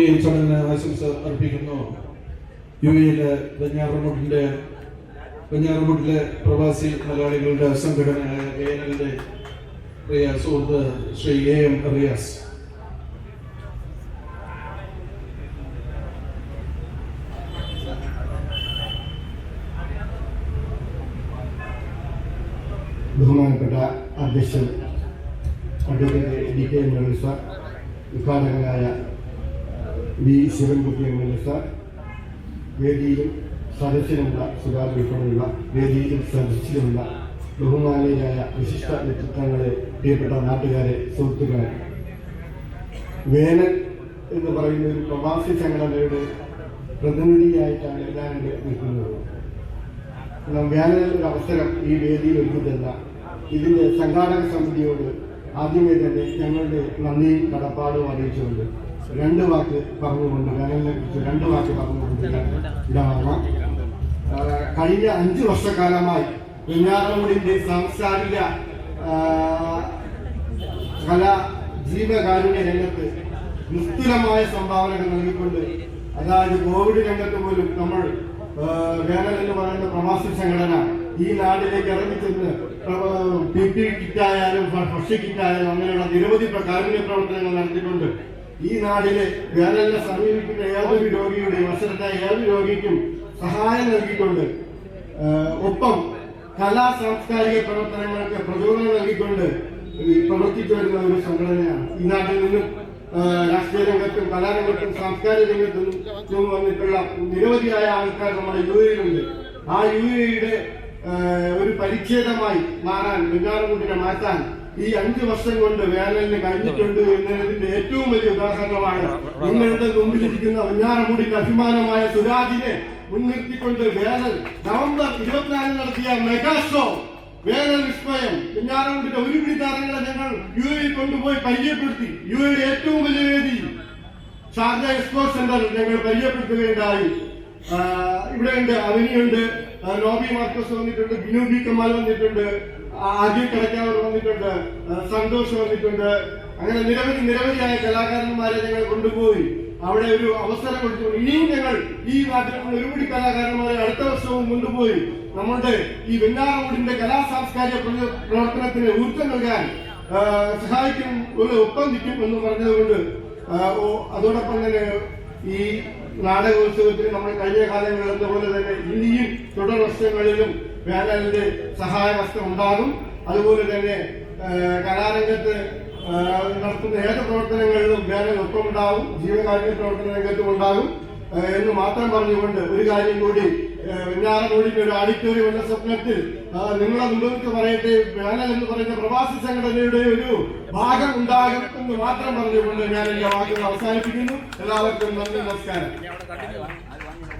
ഈ ചടങ്ങിന് ആശംസ അർപ്പിക്കുന്നു. യു എയിലെ ബഞ്ഞാറമുട്ടിന്റെ ബഞ്ഞാറമുട്ടിലെ പ്രവാസി മലയാളികളുടെ സംഘടനയായ വേനലിന്റെ പ്രിയ സുഹൃത്ത് ശ്രീ എ എം റിയാസ്. ബഹുമാനപ്പെട്ട അധ്യക്ഷൻ advocate D. K. M Ravi sir ഉദ്ഘാടകനായ V Sivankutty M L A sir വേദിയിലും സദസ്സിലുമുള്ള സുധാകർ ഉൾപ്പെടെയുള്ള വേദിയിലും സദസ്സിലുമുള്ള ബഹുമാനീയരായ വിശിഷ്ട വ്യക്തിത്വങ്ങളെ പ്രിയപ്പെട്ട നാട്ടുകാരെ സുഹൃത്തുക്കളെ. വേനൽ എന്ന് പറയുന്ന ഒരു പ്രവാസി സംഘടനയുടെ പ്രതിനിധിയായിട്ടാണ് എല്ലാവരും നിൽക്കുന്നത്. വേനൽ ഒരു അവസരം ഈ വേദിയിൽ ഒരുക്കിത്തന്ന ഇതിന്റെ സംഘാടക സമിതിയോട് ആദ്യമേ തന്നെ ഞങ്ങളുടെ നന്ദിയും കടപ്പാടും അറിയിച്ചുകൊണ്ട് രണ്ട് വാക്ക് പറഞ്ഞുകൊണ്ട് വേനലിനെ കുറിച്ച് രണ്ട് വാക്ക് പറഞ്ഞുകൊണ്ട് കഴിഞ്ഞ അഞ്ച് വർഷക്കാലമായി വെഞ്ഞാറമൂടിന്റെ സാംസ്കാരിക കലാ ജീവകാരുണ്യ രംഗത്ത് നിസ്തുലമായ സംഭാവനകൾ നൽകിക്കൊണ്ട് അതായത് കോവിഡ് രംഗത്ത് പോലും നമ്മൾ വേനൽ എന്ന് പറയുന്ന പ്രവാസി സംഘടന ഈ നാട്ടിലേക്ക് ഇറങ്ങിച്ചെന്ന് പി പി കിറ്റായാലും ഭക്ഷ്യ കിറ്റായാലും അങ്ങനെയുള്ള നിരവധി കാരുണ്യ പ്രവർത്തനങ്ങൾ നടത്തിക്കൊണ്ട് ഈ നാടിന് വേനലിനെ സമീപിക്കുന്ന ഏതൊരു രോഗിയുടെയും അവസരത്തായ ഏതൊരു രോഗിക്കും സഹായം നൽകിക്കൊണ്ട് ഒപ്പം കലാ സാംസ്കാരിക പ്രവർത്തനങ്ങൾക്ക് പ്രചോദനം നൽകിക്കൊണ്ട് പ്രവർത്തിച്ചു വരുന്ന ഒരു സംഘടനയാണ്. ഈ നാട്ടിൽ നിന്നും രാഷ്ട്രീയ രംഗത്തും കലാരംഗത്തും സാംസ്കാരിക രംഗത്തും നിന്നും വന്നിട്ടുള്ള നിരവധിയായ ആൾക്കാർ നമ്മുടെ യു എയിലുണ്ട് ആ യു എയുടെ ഒരു പരിച്ഛേദമായി മാറാൻ വെഞ്ഞാറമൂട്ടിനെ മാറ്റാൻ ഈ അഞ്ച് വർഷം കൊണ്ട് വേനലിന് കഴിഞ്ഞിട്ടുണ്ട് എന്നതിന്റെ ഏറ്റവും വലിയ ഉദാഹരണമാണ് നിങ്ങളുടെ മുമ്പിലിരിക്കുന്ന വെഞ്ഞാറമൂടിന്റെ അഭിമാനമായ സുരാജിനെ മുൻനിർത്തിക്കൊണ്ട് വേനൽ നവംബർ ഇരുപത്തിനാലിന് നടത്തിയ മെഗാ ഷോ. വേനൽ വിസ്മയം പിന്നാറുകൊണ്ടിന്റെ ഒരു പിടി താരങ്ങളെ ഞങ്ങൾ യു എ കൊണ്ടുപോയി പരിചയപ്പെടുത്തി. യു എയുടെ ഏറ്റവും വലിയ വേദി. ഷാർജ എക്സ്പോ സെന്റർ ഞങ്ങൾ പരിചയപ്പെടുത്തുകയുണ്ടായി. ഇവിടെയുണ്ട് അവനിയുണ്ട് നോബി മാർക്കോസ് വന്നിട്ടുണ്ട് ബിനു ബി കമാൽ വന്നിട്ടുണ്ട് ആദ്യ കടക്കാവർ വന്നിട്ടുണ്ട് സന്തോഷ് വന്നിട്ടുണ്ട്. അങ്ങനെ നിരവധി നിരവധിയായ കലാകാരന്മാരെ ഞങ്ങൾ കൊണ്ടുപോയി. അവിടെ ഒരു അവസരം കൊടുത്തു ഇനിയും ഞങ്ങൾ ഈ നിന്ന് ഒരുപിടി കലാകാരന്മാരെ അടുത്ത വർഷവും കൊണ്ടുപോയി. നമ്മുടെ ഈ വെഞ്ഞാറമൂടിന്റെ കലാ സാംസ്കാരിക പ്രവ- പ്രവർത്തനത്തിന് ഊർജം നൽകാൻ സഹായിക്കും ഒരു ഒപ്പം നിൽക്കും എന്ന് പറഞ്ഞതുകൊണ്ട് അതോടൊപ്പം തന്നെ ഈ നാടകോത്സവത്തിന് നമ്മൾ കഴിഞ്ഞ കാലങ്ങളിൽ പോലെ തന്നെ ഇനിയും തുടർ വർഷങ്ങളിലും വേനലിന്റെ സഹായഹസ്തം ഉണ്ടാകും. അതുപോലെ തന്നെ കലാരംഗത്ത് നടത്തുന്ന ഏത് പ്രവർത്തനങ്ങളിലും വേനൽ ഒപ്പമുണ്ടാകും. ജീവകാരുണ്യ പ്രവർത്തന രംഗത്തും ഉണ്ടാകും. എന്ന് മാത്രം പറഞ്ഞുകൊണ്ട് ഒരു കാര്യം കൂടി വെഞ്ഞാറമൂടിന്റെ ഒരു ഓഡിറ്റോറിയം എന്ന സ്വപ്നത്തിൽ. നിങ്ങളെ മുമ്പോട്ട് പറയട്ടെ വേനൽ എന്ന് പറയുന്ന പ്രവാസി സംഘടനയുടെ ഒരു ഭാഗം ഉണ്ടാകും എന്ന് മാത്രം പറഞ്ഞുകൊണ്ട് ഞാൻ എന്റെ വാക്കുകൾ അവസാനിപ്പിക്കുന്നു. എല്ലാവർക്കും നന്ദി നമസ്കാരം.